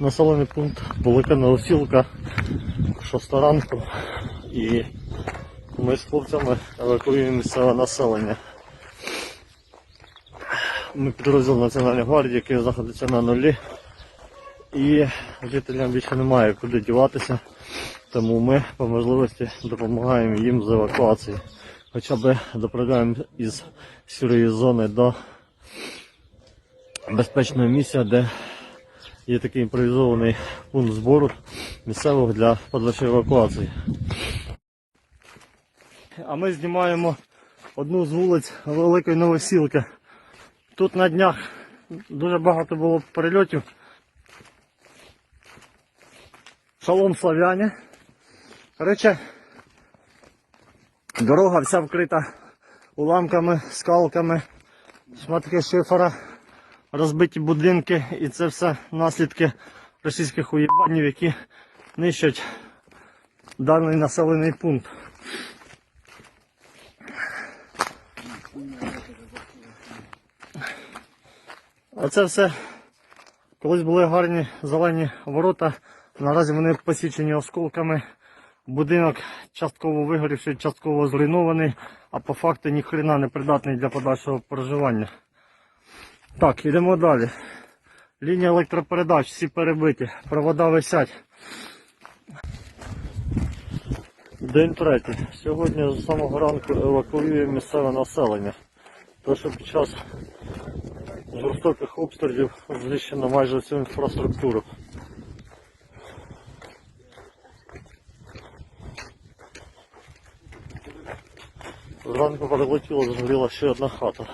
населений пункт Велика Новосілка, шоста ранку. І ми з хлопцями евакуюємо місцеве населення. Ми підрозділ Національної гвардії, який знаходиться на нулі. І жителям більше немає куди діватися, тому ми по можливості допомагаємо їм з евакуації. Хоча б доправляємо із сірої зони до безпечного місця, де є такий імпровізований пункт збору місцевого для подальшої евакуації. А ми знімаємо одну з вулиць Великої Новосілки. Тут на днях дуже багато було перельотів. Шалом славяне. Короче, дорога вся вкрита уламками, скалками, шматки шифера, розбиті будинки і це все наслідки російських уєбанів, які нищать даний населений пункт. А це все колись були гарні зелені ворота. Наразі вони посічені осколками. Будинок частково вигорівший, частково зруйнований, а по факту ніхрена не придатний для подальшого проживання. Так, йдемо далі. Лінія електропередач, всі перебиті, провода висять. День третій. Сьогодні з самого ранку евакуює місцеве населення. Тому що під час жорстоких обстрілів знищено майже всю інфраструктуру. Зранку прилетіло, згоріла ще одна хата.